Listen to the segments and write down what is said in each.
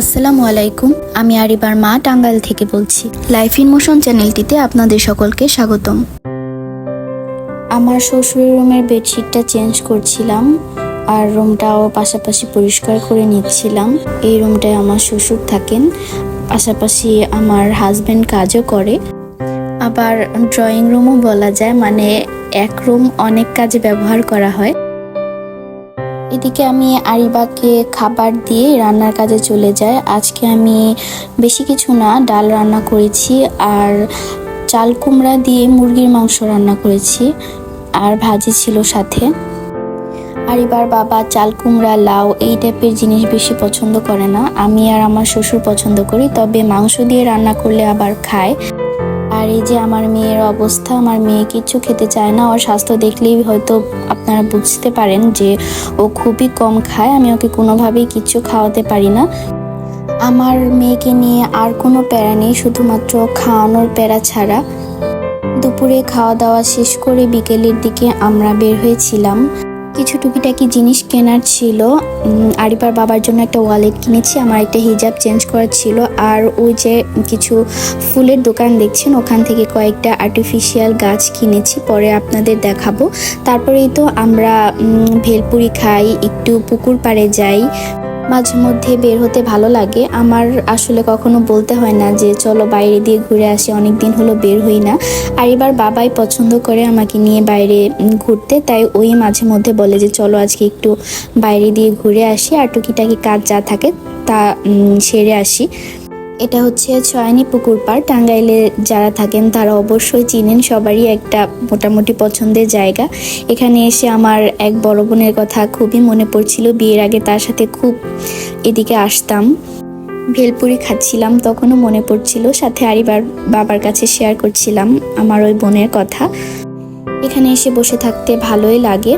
আসসালামু আলাইকুম, আমি আরিবার মা টাঙ্গাইল থেকে বলছি। লাইফ ইন মোশন চ্যানেলটিতে আপনাদের সকলকে স্বাগতম। আমার শ্বশুরের রুমের বেডশিটটা চেঞ্জ করছিলাম আর রুমটাও পাশাপাশি পরিষ্কার করে নিচ্ছিলাম। এই রুমটায় আমার শ্বশুর থাকেন, পাশাপাশি আমার হাজব্যান্ড কাজও করে। আবার ড্রয়িং রুমও বলা যায় মানে এক রুম অনেক কাজে ব্যবহার করা হয়। এদিকে আমি আরিবাকে খাবার দিয়ে রান্নার কাজে চলে যাই। আজকে আমি বেশি কিছু না, ডাল রান্না করেছি আর চাল কুমড়া দিয়ে মুরগির মাংস রান্না করেছি আর ভাজি ছিল সাথে। আরিবার বাবা চাল কুমড়া, লাউ এই টাইপের জিনিস বেশি পছন্দ করে না। আমি আর আমার শ্বশুর পছন্দ করি, তবে মাংস দিয়ে রান্না করলে আবার খায়। আর এই যে আমার মেয়ের অবস্থা, আমার মেয়ে কিছু খেতে চায় না, ওর স্বাস্থ্য দেখলেই হয়তো আপনারা বুঝতে পারেন যে ও খুবই কম খায়, আমি ওকে কোনোভাবেই কিছু খাওয়াতে পারি না। আমার মেয়েকে নিয়ে আর কোনো প্যারা নেই, শুধুমাত্র খাওয়ানোর প্যারা ছাড়া। দুপুরে খাওয়া দাওয়া শেষ করে বিকেলের দিকে আমরা বের হয়েছিলাম। কিছু টুকিটাকি জিনিস কেনার ছিল। আরিপার বাবার জন্য একটা ওয়ালেট কিনেছি, আমার একটা হিজাব চেঞ্জ করার ছিল। আর ওই যে কিছু ফুলের দোকান দেখছেন, ওখান থেকে কয়েকটা আর্টিফিশিয়াল গাছ কিনেছি, পরে আপনাদের দেখাবো। তারপরেই তো আমরা ভেলপুরি খাই, একটু পুকুর পাড়ে যাই। মাঝে মধ্যে বের হতে ভালো লাগে। আমার আসলে কখনো বলতে হয় না যে, চলো বাইরে দিয়ে ঘুরে আসি অনেক দিন হলো বের হই না। আর এবার বাবাই পছন্দ করে আমাকে নিয়ে বাইরে ঘুরতে। তাই ওই মাঝে মধ্যে বলে যে, চলো আজকে একটু বাইরে দিয়ে ঘুরে আসি। আর টুকিটাকি কাজ যা থাকে তা সেরে আসি। এটা হচ্ছে ছয়নি পুকুর পাড়। টাঙ্গাইলে যারা থাকেন, তারা অবশ্যই চিনেন, সবারই একটা মোটামুটি পছন্দের জায়গা। এখানে এসে আমার এক বড় বোনের কথা খুবই মনে পড়ছিল। বিয়ের আগে তার সাথে খুব এদিকে আসতাম। ভেলপুরি খাচ্ছিলাম, তখনও মনে পড়ছিল। সাথে আরিবার বাবার কাছে শেয়ার করছিলাম আমার ওই বোনের কথা। এখানে এসে বসে থাকতে ভালোই লাগে।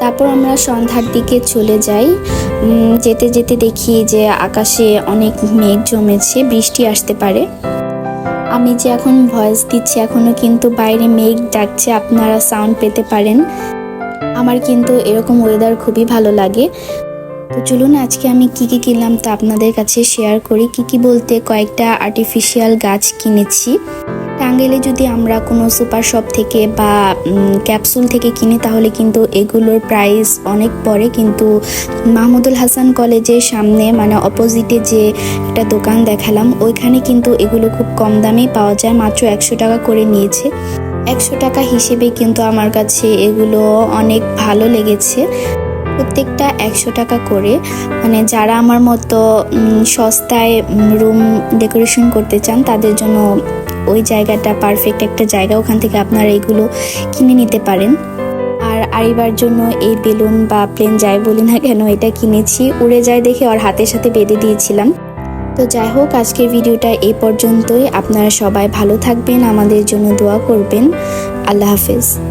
তারপর আমরা সন্ধ্যার দিকে চলে যাই। যেতে যেতে দেখি যে আকাশে অনেক মেঘ জমেছে, বৃষ্টি আসতে পারে। আমি যে এখন ভয়েস দিচ্ছি এখনও কিন্তু বাইরে মেঘ ডাকছে, আপনারা সাউন্ড পেতে পারেন। আমার কিন্তু এরকম ওয়েদার খুবই ভালো লাগে। তো চলুন, আজকে আমি কি কি কিনলাম তা আপনাদের কাছে শেয়ার করি। কি কি বলতে কয়েকটা আর্টিফিশিয়াল গাছ কিনেছি। টাঙ্গাইলে যদি আমরা কোনো সুপার শপ থেকে বা ক্যাপসুল থেকে কিনি, তাহলে কিন্তু এগুলোর প্রাইস অনেক পড়ে। কিন্তু মাহমুদুল হাসান কলেজের সামনে মানে অপোজিটে যে একটা দোকান দেখালাম, ওইখানে কিন্তু এগুলো খুব কম দামেই পাওয়া যায়, মাত্র একশো টাকা করে নিয়েছে। একশো টাকা হিসেবে কিন্তু আমার কাছে এগুলো অনেক ভালো লেগেছে। প্রত্যেকটা একশো টাকা করে। মানে যারা আমার মতো সস্তায় রুম ডেকোরেশন করতে চান, তাদের জন্য ওই জায়গাটা পারফেক্ট একটা জায়গা, ওখান থেকে আপনারা এগুলো কিনে নিতে পারেন। আর আরিবার জন্য এই বেলুন বা প্লেন যাই বলি না কেন, এটা কিনেছি। উড়ে যায় দেখে ওর হাতের সাথে বেঁধে দিয়েছিলাম। তো যাই হোক, আজকের ভিডিওটা এই পর্যন্তই। আপনারা সবাই ভালো থাকবেন, আমাদের জন্য দোয়া করবেন। আল্লাহ হাফেজ।